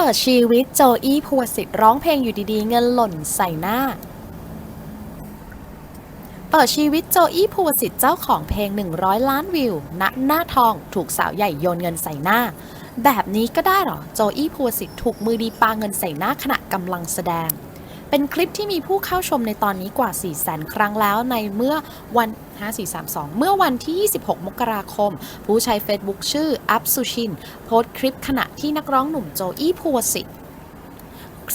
เปิดชีวิตโจอี้ภูวสิทธิ์ร้องเพลงอยู่ดีๆ เงินหล่นใส่หน้า เปิดชีวิตโจอี้ภูวสิทธิ์เจ้าของเพลง 100 ล้านวิว ณ หน้าทองถูกสาวใหญ่โยนเงินใส่หน้า แบบนี้ก็ได้หรอ โจอี้ภูวสิทธิ์ถูกมือดีปาเงินใส่หน้าขณะกำลังแสดง เป็นคลิปที่มีผู้เข้าชมในตอนนี้กว่า4 0 0 0 0 0 ครั้งแล้วในเมื่อวัน 5432 เมื่อวันที่ 26 มกราคม ผู้ใช้ Facebook ชื่ออัพสุชินโพสต์คลิปขณะที่นักร้องหนุ่มโจอี้ภูวสิทธิ์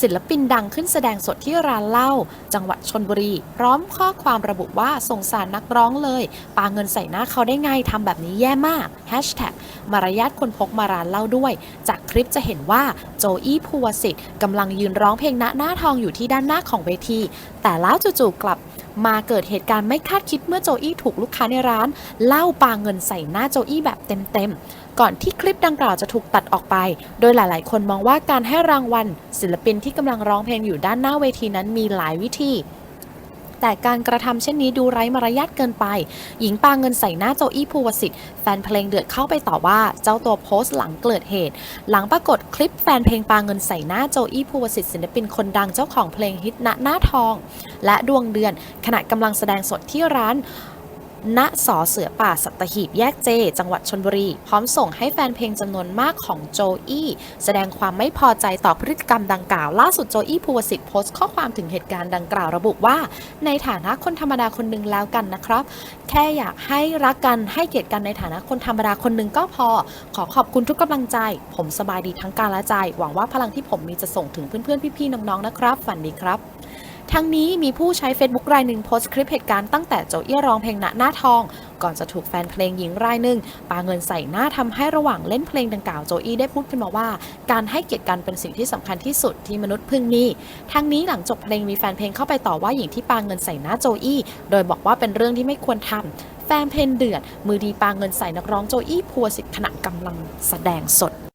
ศิลปินดังขึ้นแสดงสดที่ร้านเหล้าจังหวัดชนบุรี พร้อมข้อความระบุว่าสงสารนักร้องเลยปาเงินใส่หน้าเขาได้ไงทำแบบนี้แย่มากแฮชแท็กมารยาทคนพกมาร้านเหล้าด้วย จากคลิปจะเห็นว่าโจอี้ภูวสิทธิ์กำลังยืนร้องเพลงณหน้าทองอยู่ที่ด้านหน้าของเวที แต่แล้วจู่ๆกลับ มาเกิดเหตุการณ์ไม่คาดคิดเมื่อโจอี้ถูกลูกค้าในร้าน เล่าปาเงินใส่หน้าโจอี้แบบเต็มๆ ก่อนที่คลิปดังกล่าวจะถูกตัดออกไป โดยหลายๆ คนมองว่าการให้รางวัล ศิลปินที่กำลังร้องเพลงอยู่ด้านหน้าเวทีนั้นมีหลายวิธี แต่การกระทำเช่นนี้ดูไร้มารยาทเกินไป หญิงปาเงินใส่หน้าโจอี้ภูวสิทธิ์แฟนเพลงเดือดเข้าไปต่อว่าเจ้าตัวโพสต์หลังเกิดเหตุ หลังปรากฏคลิปแฟนเพลงปาเงินใส่หน้าโจอี้ภูวสิทธิ์ศิลปินคนดังเจ้าของเพลงฮิตณหน้าทอง และดวงเดือนขณะกำลังแสดงสดที่ร้าน ณสอเสือป่าสัตหีบแยกเจ จังหวัดชนบุรี พร้อมส่งให้แฟนเพลงจำนวนมากของโจอี้แสดงความไม่พอใจต่อพฤติกรรมดังกล่าว ล่าสุดโจอี้ภูวสิทธิ์โพสต์ข้อความถึงเหตุการณ์ดังกล่าวระบุว่า ในฐานะคนธรรมดาคนหนึ่งแล้วกันนะครับ แค่อยากให้รักกันให้เกียรติกันในฐานะคนธรรมดาคนหนึ่งก็พอ ขอขอบคุณทุกกำลังใจ ผมสบายดีทั้งกายและใจ หวังว่าพลังที่ผมมีจะส่งถึงเพื่อนๆพี่ๆน้องๆนะครับฝันดีครับ ทั้งนี้มีผู้ใช้ Facebook รายหนึ่งโพสต์คลิปเหตุการณ์ตั้งแต่โจเอี้ร้องเพลงณหน้าทอง ก่อนจะถูกแฟนเพลงหญิงรายหนึ่งปาเงินใส่หน้าทำให้ระหว่างเล่นเพลงดังกล่าวโจอี้ได้พูดขึ้นมาว่า การให้เกียรติกันเป็นสิ่งที่สำคัญที่สุดที่มนุษย์พึงมีทั้งนี้หลังจบเพลงมีแฟนเพลงเข้าไปต่อว่าหญิงที่ปาเงินใส่หน้าโจอี้โดยบอกว่าเป็นเรื่องที่ไม่ควรทำแฟนเพลงเดือดมือดีปาเงินใส่นักร้องโจอี้พัวสิทธิ์ขณะกำลังแสดงสด